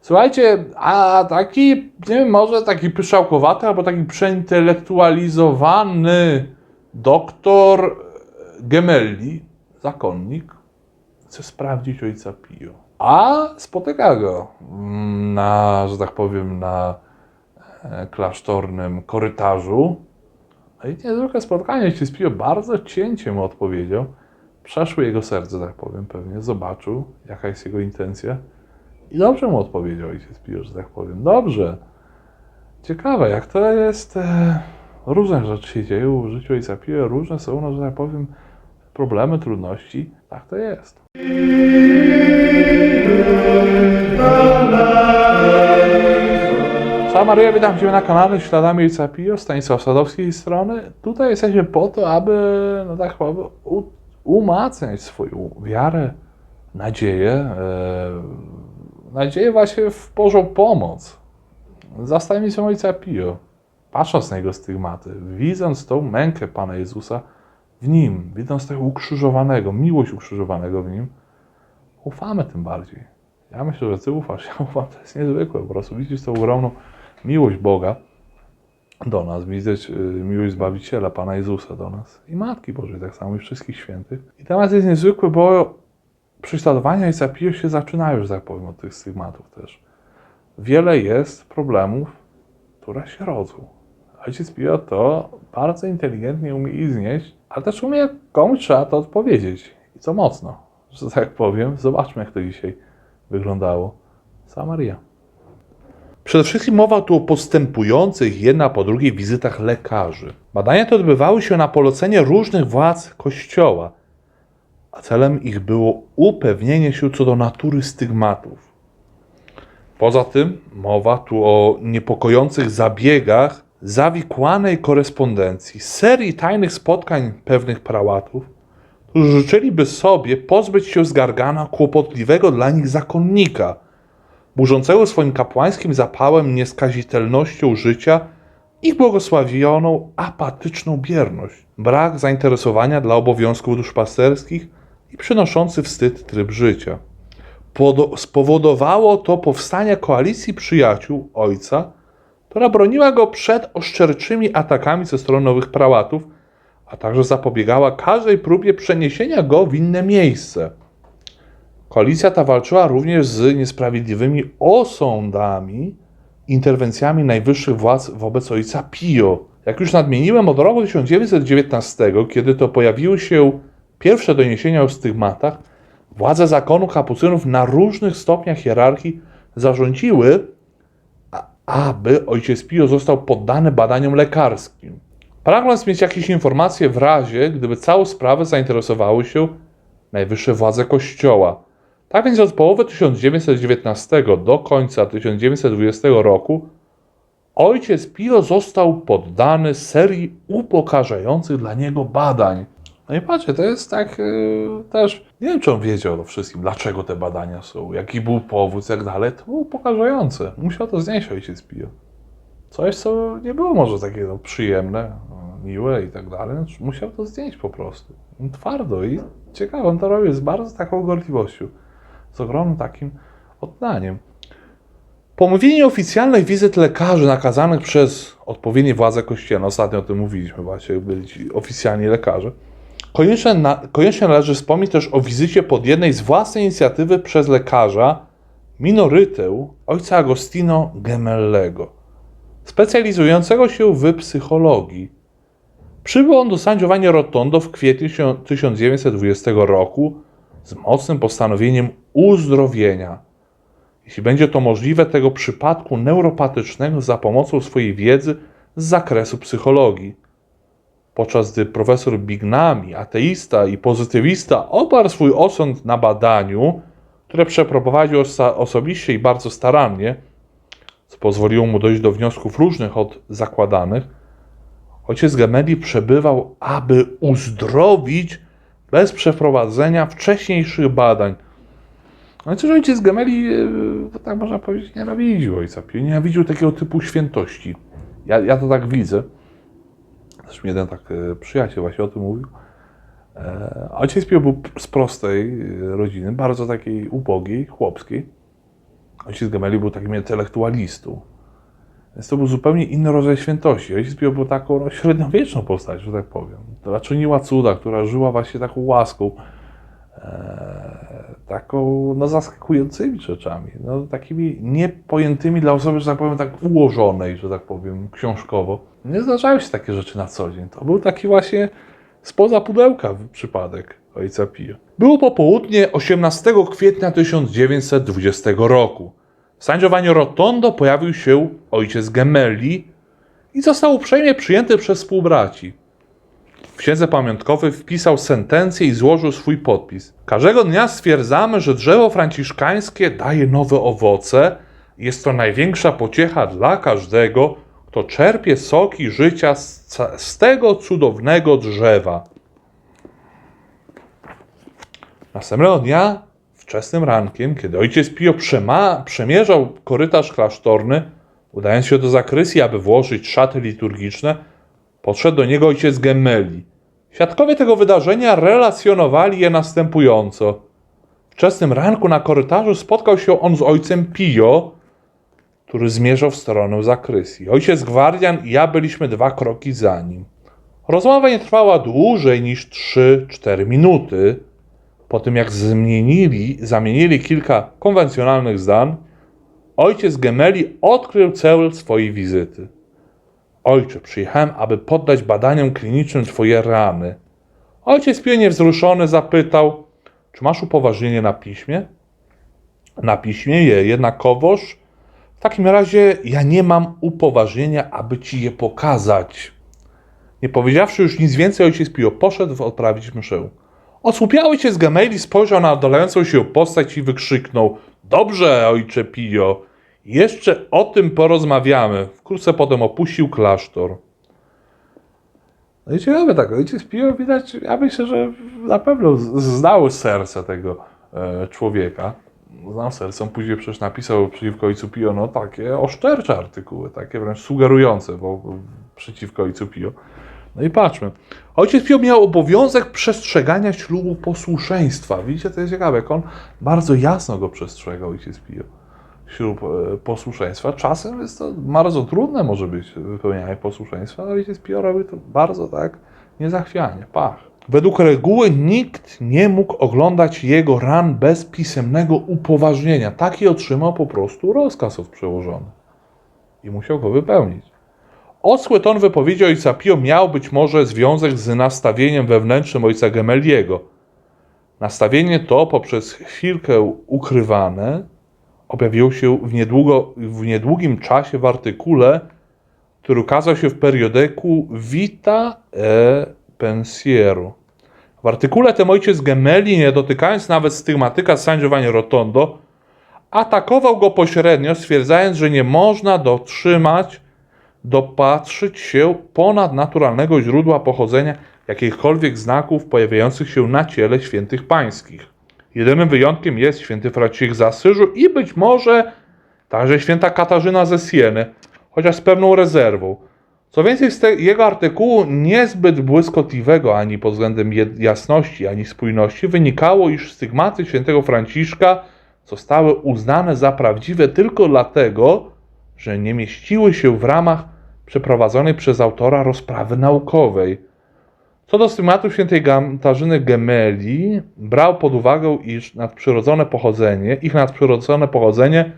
Słuchajcie, a taki, nie wiem, może taki pyszałkowaty albo taki przeintelektualizowany doktor Gemelli, zakonnik, chce sprawdzić ojca Pio. A spotyka go mm, na, że tak powiem, na e, klasztornym korytarzu. No i niezwykłe spotkanie. Ojciec Pio bardzo cięcie mu odpowiedział. Przeszło jego serce, tak powiem, pewnie. Zobaczył, jaka jest jego intencja. I dobrze mu odpowiedział ojciec Pio, że tak powiem. Dobrze. Ciekawe, jak to jest. E, różne rzeczy się dzieją w życiu ojca Pio. Różne są, no, że tak powiem, problemy, trudności. Tak to jest. Cała Maria, witam Cię na kanale Śladami Ojca Pio, Stanisław Sadowskiej strony. Tutaj jesteśmy po to, aby, no tak powiem, umacniać swoją wiarę, nadzieję, nadzieję właśnie w Bożą pomoc. Zastawiamy się Ojca Pio, patrząc na Jego stygmaty, widząc tą mękę Pana Jezusa w Nim, widząc tego ukrzyżowanego, miłość ukrzyżowanego w Nim, ufamy tym bardziej. Ja myślę, że Ty ufasz, ja ufam, to jest niezwykłe, po prostu widzisz tą ogromną miłość Boga do nas, widzieć y, miłość Zbawiciela, Pana Jezusa do nas i Matki Bożej, tak samo i wszystkich świętych. I temat jest niezwykły, bo prześladowania i zapijów się zaczynają, że tak powiem, od tych stygmatów też. Wiele jest problemów, które się rodzą. Ojciec Pio to bardzo inteligentnie umie i znieść, ale też umie komuś trzeba to odpowiedzieć. I co mocno, że tak powiem. Zobaczmy, jak to dzisiaj wyglądało. Sama Maria. Przede wszystkim mowa tu o postępujących jedna po drugiej wizytach lekarzy. Badania te odbywały się na polecenie różnych władz Kościoła, a celem ich było upewnienie się co do natury stygmatów. Poza tym mowa tu o niepokojących zabiegach zawikłanej korespondencji, serii tajnych spotkań pewnych prałatów, którzy życzyliby sobie pozbyć się z gargana kłopotliwego dla nich zakonnika, burzącego swoim kapłańskim zapałem nieskazitelnością życia ich błogosławioną apatyczną bierność, brak zainteresowania dla obowiązków duszpasterskich i przynoszący wstyd tryb życia. Spowodowało to powstanie koalicji przyjaciół ojca, która broniła go przed oszczerczymi atakami ze strony nowych prałatów, a także zapobiegała każdej próbie przeniesienia go w inne miejsce. Koalicja ta walczyła również z niesprawiedliwymi osądami, interwencjami najwyższych władz wobec ojca Pio. Jak już nadmieniłem, od roku 1919, kiedy to pojawiły się pierwsze doniesienia o stygmatach, władze zakonu kapucynów na różnych stopniach hierarchii zarządziły, aby ojciec Pio został poddany badaniom lekarskim. Pragnąc mieć jakieś informacje w razie, gdyby całą sprawę zainteresowały się najwyższe władze Kościoła. Tak więc od połowy 1919 do końca 1920 roku ojciec Pio został poddany serii upokarzających dla niego badań. No i patrzcie, to jest tak yy, też, nie wiem czy on wiedział o wszystkim, dlaczego te badania są, jaki był powód i tak dalej, to było upokarzające. Musiał to znieść ojciec Pio. Coś, co nie było może takie no, przyjemne, no, miłe i tak dalej, znaczy, musiał to zdjąć po prostu. Twardo i ciekawe, on to robił z bardzo taką gorliwością, z ogromnym takim oddaniem. Pomówienie oficjalnych wizyt lekarzy nakazanych przez odpowiednie władze kościelne, ostatnio o tym mówiliśmy właśnie, jak byli oficjalni lekarze, koniecznie, na, koniecznie należy wspomnieć też o wizycie pod jednej z własnej inicjatywy przez lekarza, minorytę ojca Agostino Gemellego specjalizującego się w psychologii. Przybył on do San Giovanni Rotondo w kwietniu się- 1920 roku z mocnym postanowieniem uzdrowienia. Jeśli będzie to możliwe, tego przypadku neuropatycznego za pomocą swojej wiedzy z zakresu psychologii. Podczas gdy profesor Bignami, ateista i pozytywista, oparł swój osąd na badaniu, które przeprowadził osa- osobiście i bardzo starannie, co pozwoliło mu dojść do wniosków różnych od zakładanych, ojciec Gemelli przebywał, aby uzdrowić bez przeprowadzenia wcześniejszych badań. No i też ojciec yy, to tak można powiedzieć, nienawidził ojca Pio, nienawidził takiego typu świętości. Ja, ja to tak widzę. Zresztą jeden tak e, przyjaciel właśnie o tym mówił. E, Ojciec Pio był z prostej e, rodziny, bardzo takiej ubogiej, chłopskiej. Ojciec Gemelli był takim intelektualistą. Więc to był zupełnie inny rodzaj świętości. Ojciec Pio był taką no, średniowieczną postacią, że tak powiem. Która czyniła cuda, która żyła właśnie taką łaską, e, taką no, zaskakującymi rzeczami, no, takimi niepojętymi dla osoby, że tak powiem, tak ułożonej, że tak powiem, książkowo. Nie zdarzają się takie rzeczy na co dzień. To był taki właśnie spoza pudełka przypadek ojca Pio. Było popołudnie 18 kwietnia 1920 roku. W San Giovanni Rotondo pojawił się ojciec Gemelli i został uprzejmie przyjęty przez współbraci. W księdze pamiątkowej wpisał sentencję i złożył swój podpis. Każdego dnia stwierdzamy, że drzewo franciszkańskie daje nowe owoce. Jest to największa pociecha dla każdego, kto czerpie soki życia z, z tego cudownego drzewa. Następnego dnia, wczesnym rankiem, kiedy ojciec Pio przema- przemierzał korytarz klasztorny, udając się do zakrystii, aby włożyć szaty liturgiczne, podszedł do niego ojciec Gemelli. Świadkowie tego wydarzenia relacjonowali je następująco. Wczesnym ranku na korytarzu spotkał się on z ojcem Pio, który zmierzał w stronę zakrystii. Ojciec gwardian i ja byliśmy dwa kroki za nim. Rozmowa nie trwała dłużej niż 3-4 minuty. Po tym jak zmienili, zamienili kilka konwencjonalnych zdań, ojciec Gemelli odkrył cel swojej wizyty. Ojcze, przyjechałem, aby poddać badaniom klinicznym twoje rany. Ojciec Pio niewzruszony zapytał, czy masz upoważnienie na piśmie? Na piśmie je, jednakowoż w takim razie ja nie mam upoważnienia, aby ci je pokazać. Nie powiedziawszy już nic więcej, ojciec Pio poszedł odprawić mszę. Osłupiały ojciec Gemelli spojrzał na oddalającą się postać i wykrzyknął: Dobrze, ojcze Pio, jeszcze o tym porozmawiamy. Wkrótce potem opuścił klasztor. No i ciekawe tak, ojciec Pio widać, ja myślę, że na pewno z- znał serce tego e, człowieka. Znał serce, on później przecież napisał przeciwko ojcu Pio, no takie oszczercze artykuły, takie wręcz sugerujące bo, przeciwko ojcu Pio. No i patrzmy. Ojciec Pio miał obowiązek przestrzegania ślubu posłuszeństwa. Widzicie, to jest ciekawe, jak on bardzo jasno go przestrzegał, ojciec Pio. Ślub e, posłuszeństwa. Czasem jest to bardzo trudne może być wypełnianie posłuszeństwa, ale ojciec Pio robi to bardzo tak niezachwianie, pach. Według reguły nikt nie mógł oglądać jego ran bez pisemnego upoważnienia. Taki otrzymał po prostu rozkaz od przełożonych i musiał go wypełnić. Oschły ton wypowiedzi ojca Pio miał być może związek z nastawieniem wewnętrznym ojca Gemelliego. Nastawienie to poprzez chwilkę ukrywane objawiło się w, niedługo, w niedługim czasie w artykule, który ukazał się w periodyku Vita e Pensiero. W artykule tym ojciec Gemelli, nie dotykając nawet stygmatyka San Giovanni Rotondo, atakował go pośrednio, stwierdzając, że nie można dotrzymać dopatrzyć się ponadnaturalnego źródła pochodzenia jakichkolwiek znaków pojawiających się na ciele świętych pańskich. Jedynym wyjątkiem jest święty Franciszek z Asyżu i być może także święta Katarzyna ze Sieny, chociaż z pewną rezerwą. Co więcej, z te, jego artykułu niezbyt błyskotliwego ani pod względem jasności, ani spójności wynikało, iż stygmaty świętego Franciszka zostały uznane za prawdziwe tylko dlatego, że nie mieściły się w ramach przeprowadzonej przez autora rozprawy naukowej. Co do stygmatów świętej Katarzyny Gemelli, brał pod uwagę, iż nadprzyrodzone pochodzenie, ich nadprzyrodzone pochodzenie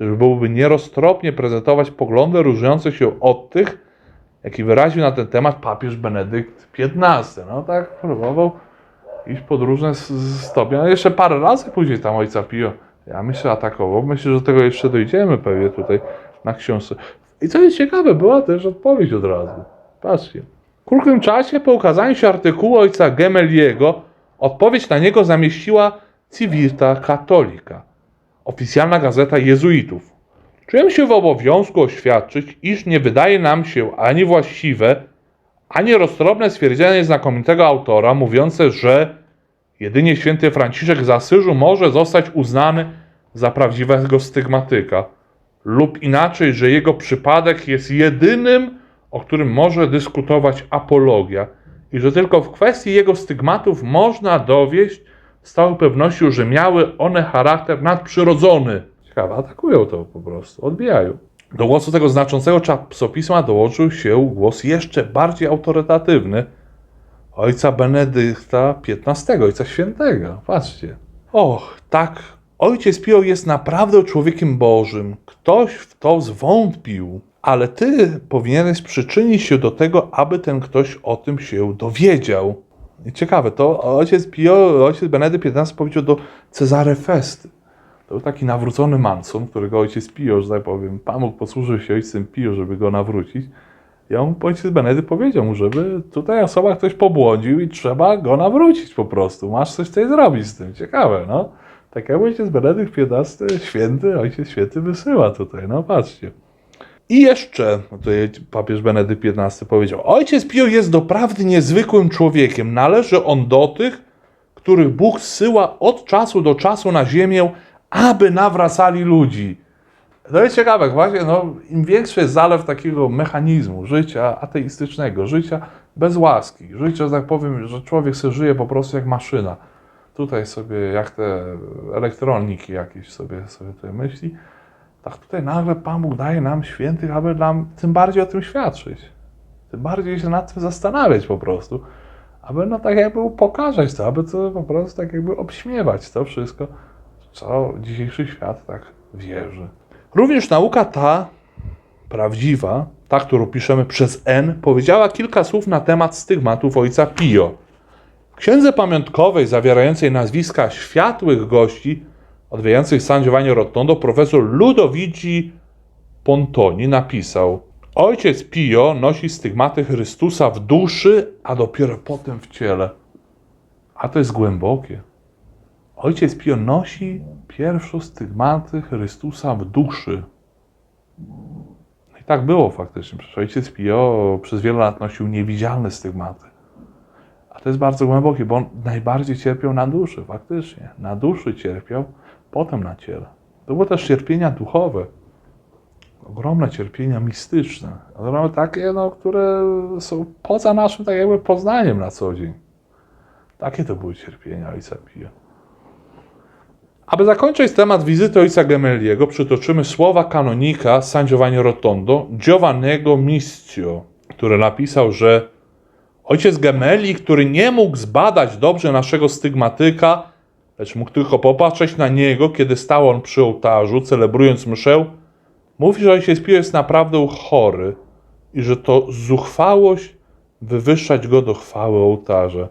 byłoby nieroztropnie prezentować poglądy różniące się od tych, jaki wyraził na ten temat papież Benedykt XV. No tak próbował iść pod różne stopnie. No jeszcze parę razy później tam ojca Pio, ja myślę, atakował. Myślę, że do tego jeszcze dojdziemy pewnie tutaj na książce. I co jest ciekawe, była też odpowiedź od razu. Patrzcie. W krótkim czasie po ukazaniu się artykułu ojca Gemelliego, odpowiedź na niego zamieściła Civita Cattolica, oficjalna gazeta jezuitów. Czujemy się w obowiązku oświadczyć, iż nie wydaje nam się ani właściwe, ani roztropne stwierdzenie znakomitego autora mówiące, że jedynie święty Franciszek z Asyżu może zostać uznany za prawdziwego stygmatyka, lub inaczej, że jego przypadek jest jedynym, o którym może dyskutować apologia i że tylko w kwestii jego stygmatów można dowieść z całą pewnością, że miały one charakter nadprzyrodzony. Ciekawe, atakują to po prostu, odbijają. Do głosu tego znaczącego czasopisma dołożył się głos jeszcze bardziej autorytatywny ojca Benedykta XV, ojca świętego. Patrzcie. Och, tak, ojciec Pio jest naprawdę człowiekiem Bożym. Ktoś w to zwątpił, ale ty powinieneś przyczynić się do tego, aby ten ktoś o tym się dowiedział. Ciekawe, to ojciec Pio, ojciec Benedykt XV powiedział do Cezary Festy. To był taki nawrócony Manson, którego ojciec Pio, że tak powiem, Pan Bóg posłużył się ojcem Pio, żeby go nawrócić. I on, ojciec Benedykt powiedział mu, żeby tutaj osoba ktoś pobłądził i trzeba go nawrócić po prostu. Masz coś tutaj zrobić z tym. Ciekawe, no. Tak jak ojciec Benedykt XV, święty, ojciec święty wysyła tutaj, no patrzcie. I jeszcze, tutaj papież Benedykt XV powiedział, ojciec Pio jest doprawdy niezwykłym człowiekiem. Należy on do tych, których Bóg zsyła od czasu do czasu na ziemię, aby nawracali ludzi. To jest ciekawe, właśnie, no, im większy jest zalew takiego mechanizmu, życia ateistycznego, życia bez łaski, życia, że tak powiem, że człowiek sobie żyje po prostu jak maszyna. Tutaj sobie, jak te elektroniki jakieś sobie, sobie tutaj myśli, tak tutaj nagle Pan Bóg daje nam świętych, aby nam tym bardziej o tym świadczyć. Tym bardziej się nad tym zastanawiać po prostu. Aby no tak jakby pokazać to, aby to po prostu tak jakby obśmiewać to wszystko, co dzisiejszy świat tak wierzy. Również nauka ta prawdziwa, ta, którą piszemy przez N, powiedziała kilka słów na temat stygmatów ojca Pio. W księdze pamiątkowej zawierającej nazwiska światłych gości odwiedzających San Giovanni Rotondo profesor Ludovici Pontoni napisał Ojciec Pio nosi stygmaty Chrystusa w duszy, a dopiero potem w ciele. A to jest głębokie. Ojciec Pio nosi pierwsze stygmaty Chrystusa w duszy. No I tak było faktycznie. Przecież ojciec Pio przez wiele lat nosił niewidzialne stygmaty. A to jest bardzo głębokie, bo on najbardziej cierpiał na duszy, faktycznie. Na duszy cierpiał, potem na ciele. To były też cierpienia duchowe. Ogromne cierpienia mistyczne. Ogromne takie, no, które są poza naszym tak jakby poznaniem na co dzień. Takie to były cierpienia ojca Pio. Aby zakończyć temat wizyty ojca Gemelliego, przytoczymy słowa kanonika San Giovanni Rotondo, Giovannego Miscio, który napisał, że ojciec Gemelli, który nie mógł zbadać dobrze naszego stygmatyka, lecz mógł tylko popatrzeć na niego, kiedy stał on przy ołtarzu, celebrując mszę, mówi, że ojciec Pio jest naprawdę chory i że to zuchwałość wywyższać go do chwały ołtarza.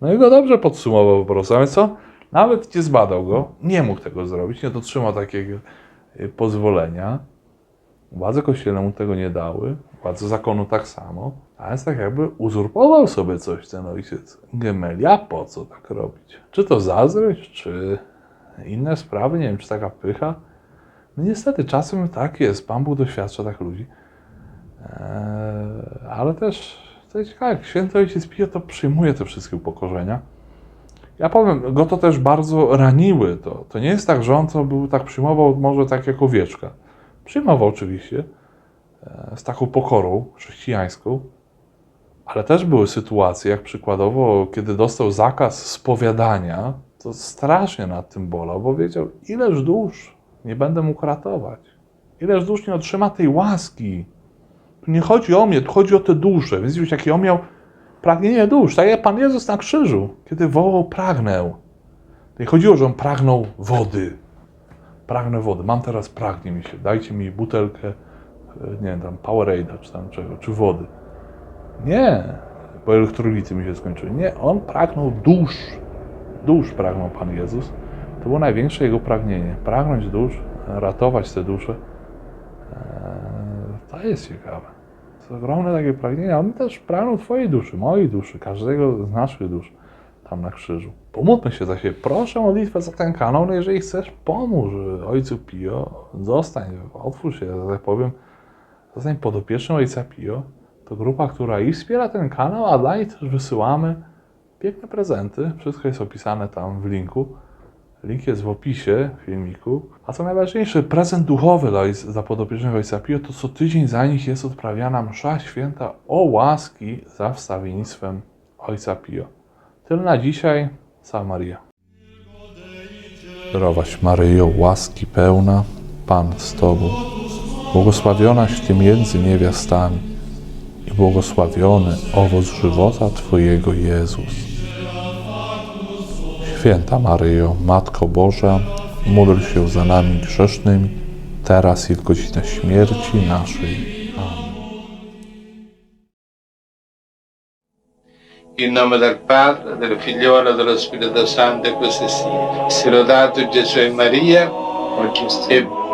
No i go dobrze podsumował po prostu. A więc co? Nawet nie zbadał go, nie mógł tego zrobić, nie dotrzymał takiego y, pozwolenia. Władze kościelne mu tego nie dały, władze zakonu tak samo, a więc tak jakby uzurpował sobie coś ten ojciec Gemelia. Po co tak robić? Czy to zazdrość, czy inne sprawy, nie wiem, czy taka pycha? No niestety czasem tak jest, Pan Bóg doświadcza tak ludzi. Eee, ale też, jest ciekawe, jak święty ojciec Pio to przyjmuje te wszystkie upokorzenia. Ja powiem, go to też bardzo raniły. To, to nie jest tak, że on to był tak przyjmował może tak jak owieczka. Przyjmował oczywiście e, z taką pokorą chrześcijańską, ale też były sytuacje, jak przykładowo, kiedy dostał zakaz spowiadania, to strasznie nad tym bolał, bo wiedział, ileż dusz nie będę mógł ratować. Ileż dusz nie otrzyma tej łaski. Tu nie chodzi o mnie, tu chodzi o te dusze. Więc już jakie on miał pragnienie dusz. Tak jak Pan Jezus na krzyżu, kiedy wołał, pragnę. To chodziło, że on pragnął wody. Pragnę wody. Mam teraz, pragnie mi się. Dajcie mi butelkę, e, nie wiem, tam Powerade czy tam czego, czy wody. Nie, bo elektrolity mi się skończyły. Nie, on pragnął dusz. Dusz pragnął Pan Jezus. To było największe jego pragnienie. Pragnąć dusz, ratować te dusze. Eee, To jest ciekawe. Jest ogromne takie pragnienie. On też pragnął Twojej duszy, mojej duszy, każdego z naszych dusz tam na krzyżu. Pomódlmy się za siebie. Proszę o modlitwę za ten kanał, no jeżeli chcesz, pomóż ojcu Pio. Zostań, otwórz się, że tak powiem. Zostań podopiecznym ojca Pio. To grupa, która i wspiera ten kanał, a dla niej też wysyłamy piękne prezenty. Wszystko jest opisane tam w linku. Link jest w opisie filmiku. A co najważniejsze, prezent duchowy dla, podopiecznego Ojca Pio to co tydzień za nich jest odprawiana msza święta o łaski za wstawiennictwem Ojca Pio. Tyle na dzisiaj. Salve Maria. Zdrowaś Maryjo, łaski pełna, Pan z Tobą, błogosławionaś Ty między niewiastami i błogosławiony owoc żywota Twojego Jezus. Święta Maryjo, Matko Boża, módl się za nami grzesznymi, teraz i w godzinę śmierci naszej. In nome del Padre, del Figliolo e dello Spirito Santo, e così sia. Lodato Gesù e Maria, oggi e